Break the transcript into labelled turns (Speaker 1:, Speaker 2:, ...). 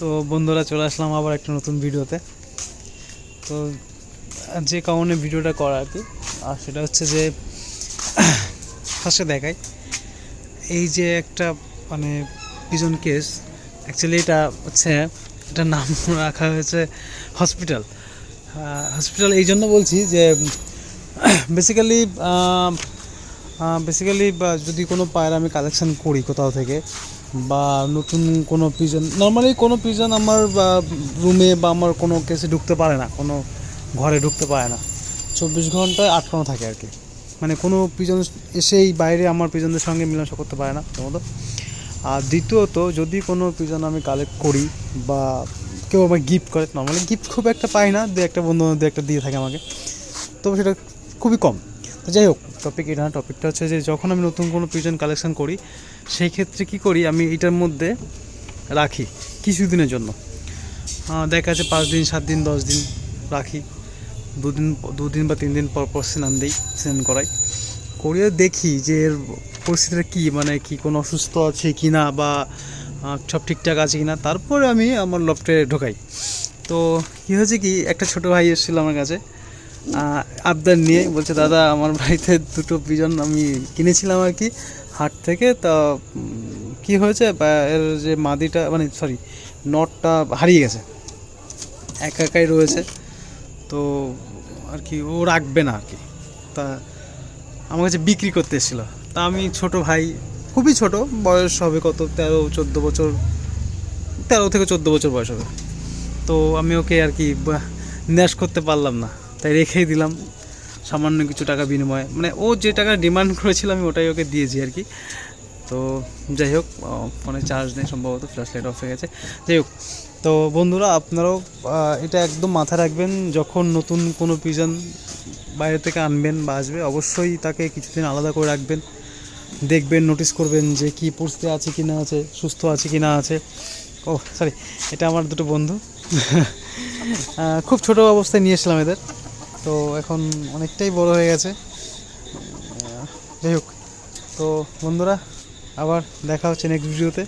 Speaker 1: তো বন্ধুরা চলে আসলাম আবার একটা নতুন ভিডিওতে। তো যে কারণে ভিডিওটা করা আর কি। আর সেটা হচ্ছে যে, ফার্স্টে দেখাই। এই যে একটা মানে পিজন কেস অ্যাকচুয়ালি এটা হচ্ছে, এটার নাম রাখা হয়েছে হসপিটাল হসপিটাল এই জন্য বলছি যে বেসিক্যালি বেসিক্যালি যদি কোনো পায়ের আমি কালেকশান করি কোথাও থেকে বা নতুন কোনো পিজন নর্মালি কোনো পিজন আমার রুমে বা আমার কোনো কেসে ঢুকতে পারে না, কোনো ঘরে ঢুকতে পারে না। চব্বিশ ঘন্টায় আটকানো থাকে আর কি। মানে কোনো পিজন এসেই বাইরে আমার পিজনদের সঙ্গে মিলামেশা করতে পারে না, প্রথমত। আর দ্বিতীয়ত, যদি কোনো পিজন আমি কালেক্ট করি বা কেউ আমাকে গিফট করে নর্মালি গিফট খুব একটা পাই না, দু একটা বন্ধু দু একটা দিয়ে থাকে আমাকে। তবে সেটা খুবই কম। তো যাই হোক টপিক এটা না টপিকটা হচ্ছে যে যখন আমি নতুন কোনো পিজন কালেকশন করি, সেই ক্ষেত্রে কী করি, আমি এটার মধ্যে রাখি কিছুদিনের জন্য। দেখা যাচ্ছে পাঁচ দিন, সাত দিন, দশ দিন রাখি। দুদিন দুদিন বা তিন দিন পর পর স্নান দিই, স্নান করাই। করিয়ে দেখি যে এর পরিস্থিতিটা কী মানে কি কোনো অসুস্থ আছে কি না বা সব ঠিকঠাক আছে কি না তারপরে আমি আমার লফটে ঢোকাই। তো কী হয়েছে কি, একটা ছোটো ভাই এসেছিল আমার কাছে। আবদার নিয়ে বলছে, দাদা, আমার বাড়িতে দুটো পিজন আমি কিনেছিলাম আর কি হাট থেকে। তা কি হয়েছে? এর যে মাদিটা মানে সরি নটটা হারিয়ে গেছে। একা একাই রয়েছে। তো, আর কি, ও রাখবে না আর কি। তা, আমার কাছে বিক্রি করতে এসেছিল। তা, আমি ছোট ভাই, খুবই ছোট, বয়স হবে কত? তেরো, চোদ্দ বছর। তেরো থেকে চোদ্দ বছর বয়স হবে। তো, আমি ওকে আর কি নিরাশ করতে পারলাম না। তাই রেখেই দিলাম সামান্য কিছু টাকা বিনিময়ে। মানে ও যে টাকা ডিমান্ড করেছিল আমি ওটাই ওকে দিয়েছি আর কি। তো যাই হোক ফোনে চার্জ নেই সম্ভবত ফ্ল্যাশ লাইট অফ হয়ে গেছে। যাই হোক, তো বন্ধুরা আপনারাও এটা একদম মাথায় রাখবেন, যখন নতুন কোনো পিজন বাইরে থেকে আনবেন বা আসবে, অবশ্যই তাকে কিছুদিন আলাদা করে রাখবেন। দেখবেন নোটিস করবেন যে কি পরিস্থিতি আছে, কি না আছে, সুস্থ আছে, কি না আছে। ও সরি এটা আমার দুটো বন্ধু। খুব ছোট অবস্থায় নিয়ে এসলাম এদের। তো এখন অনেকটাই বড় হয়ে গেছে। যাই হোক, তো বন্ধুরা, আবার দেখা হচ্ছে নেক্সট ভিডিওতে